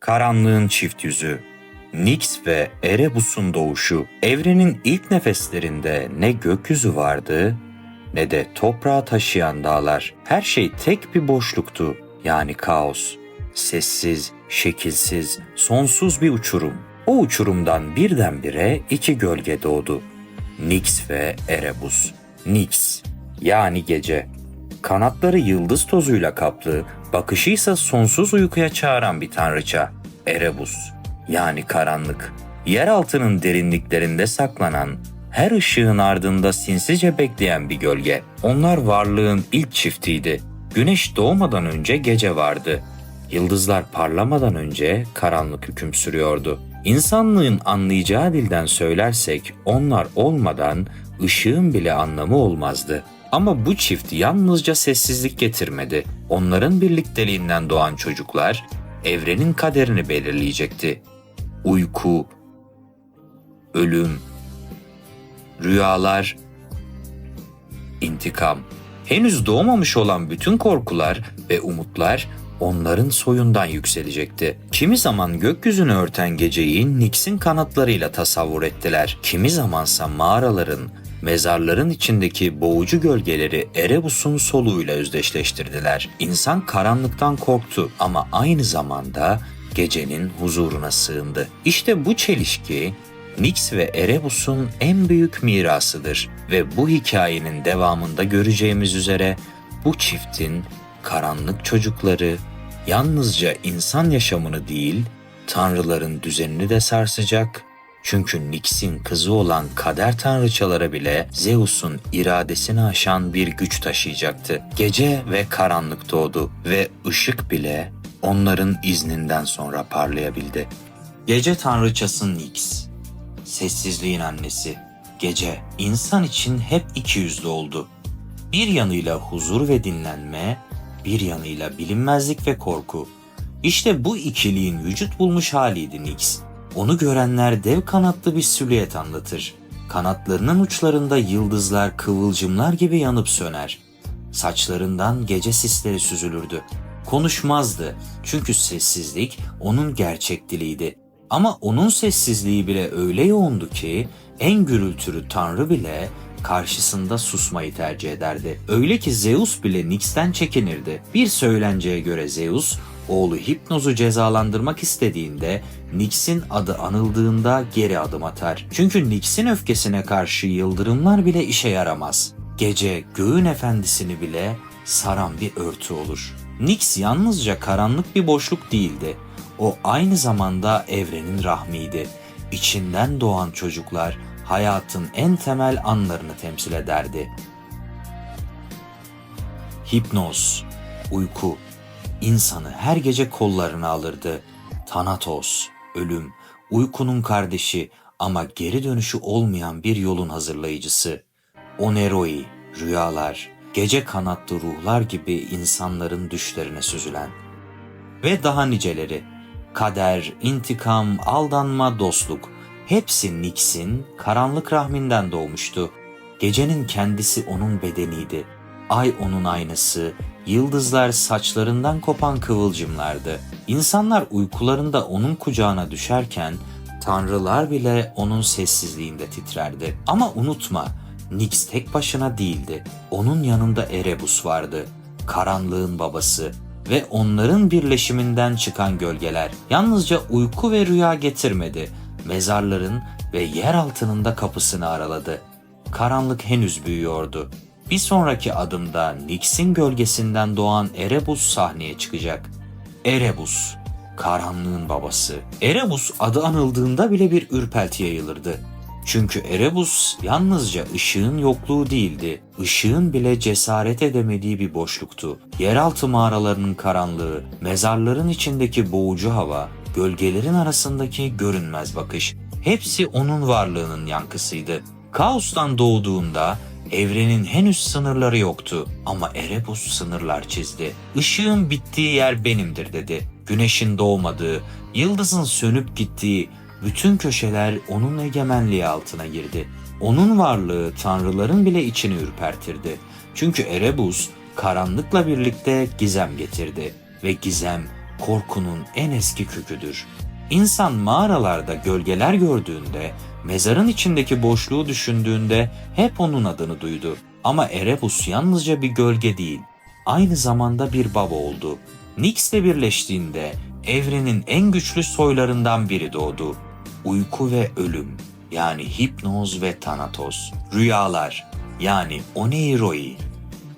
Karanlığın çift yüzü. Nyx ve Erebus'un doğuşu. Evrenin ilk nefeslerinde ne gökyüzü vardı ne de toprağı taşıyan dağlar. Her şey tek bir boşluktu. Yani kaos. Sessiz, şekilsiz, sonsuz bir uçurum. O uçurumdan birdenbire iki gölge doğdu. Nyx ve Erebus. Nyx yani gece. Kanatları yıldız tozuyla kaplı, bakışıysa sonsuz uykuya çağıran bir tanrıça. Erebus yani karanlık. Yeraltının derinliklerinde saklanan, her ışığın ardında sinsice bekleyen bir gölge. Onlar varlığın ilk çiftiydi. Güneş doğmadan önce gece vardı. Yıldızlar parlamadan önce karanlık hüküm sürüyordu. İnsanlığın anlayacağı dilden söylersek onlar olmadan ışığın bile anlamı olmazdı. Ama bu çift yalnızca sessizlik getirmedi. Onların birlikteliğinden doğan çocuklar evrenin kaderini belirleyecekti. Uyku, ölüm, rüyalar, intikam. Henüz doğmamış olan bütün korkular ve umutlar onların soyundan yükselecekti. Kimi zaman gökyüzünü örten geceyi Nix'in kanatlarıyla tasavvur ettiler. Kimi zamansa mağaraların, mezarların içindeki boğucu gölgeleri Erebus'un soluğuyla özdeşleştirdiler. İnsan karanlıktan korktu ama aynı zamanda gecenin huzuruna sığındı. İşte bu çelişki Nix ve Erebus'un en büyük mirasıdır ve bu hikayenin devamında göreceğimiz üzere bu çiftin karanlık çocukları yalnızca insan yaşamını değil, tanrıların düzenini de sarsacak. Çünkü Nix'in kızı olan kader tanrıçalara bile Zeus'un iradesini aşan bir güç taşıyacaktı. Gece ve karanlık doğdu ve ışık bile onların izninden sonra parlayabildi. Gece tanrıçası Nix, sessizliğin annesi. Gece insan için hep iki yüzlü oldu. Bir yanıyla huzur ve dinlenme, bir yanıyla bilinmezlik ve korku. İşte bu ikiliğin vücut bulmuş haliydi Nix. Onu görenler dev kanatlı bir silüet anlatır. Kanatlarının uçlarında yıldızlar kıvılcımlar gibi yanıp söner. Saçlarından gece sisleri süzülürdü. Konuşmazdı çünkü sessizlik onun gerçek diliydi. Ama onun sessizliği bile öyle yoğundu ki en gürültülü tanrı bile karşısında susmayı tercih ederdi. Öyle ki Zeus bile Nix'ten çekinirdi. Bir söylenceye göre Zeus, oğlu Hipnoz'u cezalandırmak istediğinde Nix'in adı anıldığında geri adım atar. Çünkü Nix'in öfkesine karşı yıldırımlar bile işe yaramaz. Gece göğün efendisini bile saran bir örtü olur. Nix yalnızca karanlık bir boşluk değildi. O aynı zamanda evrenin rahmiydi. İçinden doğan çocuklar hayatın en temel anlarını temsil ederdi. Hipnoz, uyku, insanı her gece kollarına alırdı. Thanatos, ölüm, uykunun kardeşi ama geri dönüşü olmayan bir yolun hazırlayıcısı. Oneroi, rüyalar, gece kanatlı ruhlar gibi insanların düşlerine süzülen. Ve daha niceleri, kader, intikam, aldanma, dostluk, hepsi Nix'in karanlık rahminden doğmuştu. Gecenin kendisi onun bedeniydi. Ay onun aynası, yıldızlar saçlarından kopan kıvılcımlardı. İnsanlar uykularında onun kucağına düşerken tanrılar bile onun sessizliğinde titrerdi. Ama unutma, Nix tek başına değildi. Onun yanında Erebus vardı. Karanlığın babası ve onların birleşiminden çıkan gölgeler yalnızca uyku ve rüya getirmedi. Mezarların ve yer altının da kapısını araladı. Karanlık henüz büyüyordu. Bir sonraki adımda Nix'in gölgesinden doğan Erebus sahneye çıkacak. Erebus, karanlığın babası. Erebus adı anıldığında bile bir ürpelti yayılırdı. Çünkü Erebus yalnızca ışığın yokluğu değildi. Işığın bile cesaret edemediği bir boşluktu. Yeraltı mağaralarının karanlığı, mezarların içindeki boğucu hava, gölgelerin arasındaki görünmez bakış. Hepsi onun varlığının yankısıydı. Kaostan doğduğunda evrenin henüz sınırları yoktu ama Erebus sınırlar çizdi. Işığın bittiği yer benimdir dedi. Güneşin doğmadığı, yıldızın sönüp gittiği, bütün köşeler onun egemenliği altına girdi. Onun varlığı tanrıların bile içini ürpertirdi. Çünkü Erebus karanlıkla birlikte gizem getirdi ve gizem korkunun en eski köküdür. İnsan mağaralarda gölgeler gördüğünde, mezarın içindeki boşluğu düşündüğünde hep onun adını duydu. Ama Erebus yalnızca bir gölge değil, aynı zamanda bir baba oldu. Nyx'le birleştiğinde evrenin en güçlü soylarından biri doğdu. Uyku ve ölüm yani hipnoz ve tanatos, rüyalar yani oneiroi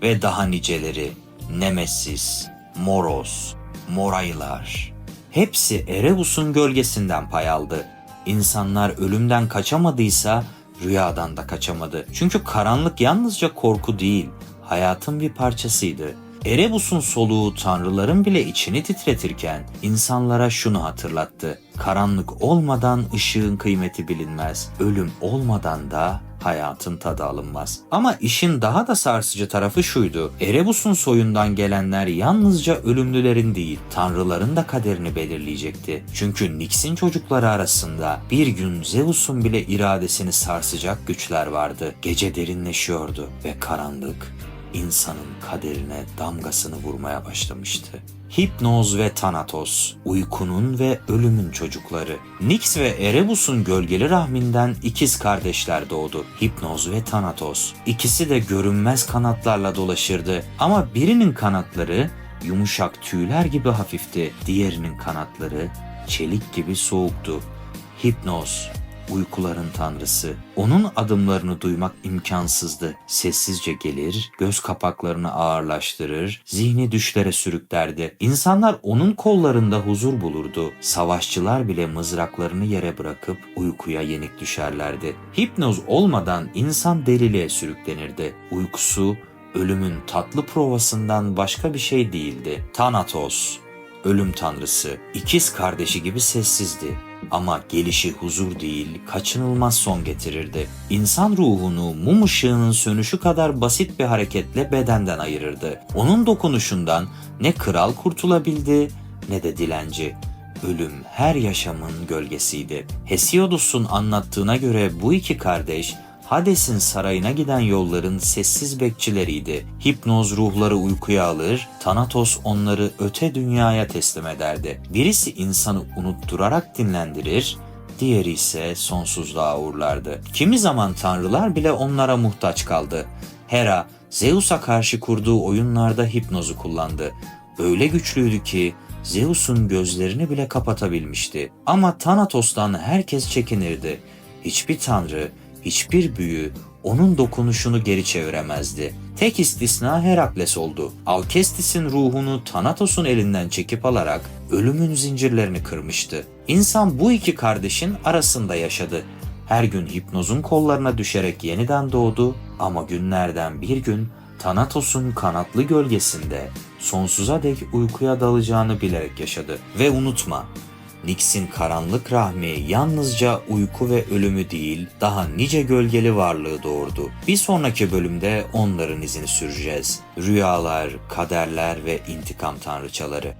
ve daha niceleri Nemesis, Moros, Moraylar. Hepsi Erebus'un gölgesinden pay aldı. İnsanlar ölümden kaçamadıysa rüyadan da kaçamadı. Çünkü karanlık yalnızca korku değil, hayatın bir parçasıydı. Erebus'un soluğu tanrıların bile içini titretirken insanlara şunu hatırlattı. Karanlık olmadan ışığın kıymeti bilinmez. Ölüm olmadan da hayatın tadı alınmaz. Ama işin daha da sarsıcı tarafı şuydu. Erebus'un soyundan gelenler yalnızca ölümlülerin değil, tanrıların da kaderini belirleyecekti. Çünkü Nyx'in çocukları arasında bir gün Zeus'un bile iradesini sarsacak güçler vardı. Gece derinleşiyordu ve karanlık insanın kaderine damgasını vurmaya başlamıştı. Hipnoz ve Thanatos, uykunun ve ölümün çocukları. Nyx ve Erebus'un gölgeli rahminden ikiz kardeşler doğdu. Hipnoz ve Thanatos. İkisi de görünmez kanatlarla dolaşırdı. Ama birinin kanatları yumuşak tüyler gibi hafifti. Diğerinin kanatları çelik gibi soğuktu. Hipnoz, uykuların tanrısı. Onun adımlarını duymak imkansızdı. Sessizce gelir, göz kapaklarını ağırlaştırır, zihni düşlere sürüklerdi. İnsanlar onun kollarında huzur bulurdu. Savaşçılar bile mızraklarını yere bırakıp uykuya yenik düşerlerdi. Hipnoz olmadan insan deliliğe sürüklenirdi. Uykusu ölümün tatlı provasından başka bir şey değildi. Thanatos, ölüm tanrısı, ikiz kardeşi gibi sessizdi. Ama gelişi huzur değil, kaçınılmaz son getirirdi. İnsan ruhunu mum ışığının sönüşü kadar basit bir hareketle bedenden ayırırdı. Onun dokunuşundan ne kral kurtulabildi ne de dilenci. Ölüm her yaşamın gölgesiydi. Hesiodos'un anlattığına göre bu iki kardeş Hades'in sarayına giden yolların sessiz bekçileriydi. Hipnoz ruhları uykuya alır, Thanatos onları öte dünyaya teslim ederdi. Birisi insanı unutturarak dinlendirir, diğeri ise sonsuzluğa uğurlardı. Kimi zaman tanrılar bile onlara muhtaç kaldı. Hera, Zeus'a karşı kurduğu oyunlarda hipnozu kullandı. Öyle güçlüydü ki Zeus'un gözlerini bile kapatabilmişti. Ama Thanatos'tan herkes çekinirdi. Hiçbir tanrı, hiçbir büyü onun dokunuşunu geri çeviremezdi. Tek istisna Herakles oldu. Alkestis'in ruhunu Thanatos'un elinden çekip alarak ölümün zincirlerini kırmıştı. İnsan bu iki kardeşin arasında yaşadı. Her gün hipnozun kollarına düşerek yeniden doğdu ama günlerden bir gün Thanatos'un kanatlı gölgesinde sonsuza dek uykuya dalacağını bilerek yaşadı. Ve unutma, Nyx'in karanlık rahmi yalnızca uyku ve ölümü değil, daha nice gölgeli varlığı doğurdu. Bir sonraki bölümde onların izini süreceğiz. Rüyalar, kaderler ve intikam tanrıçaları.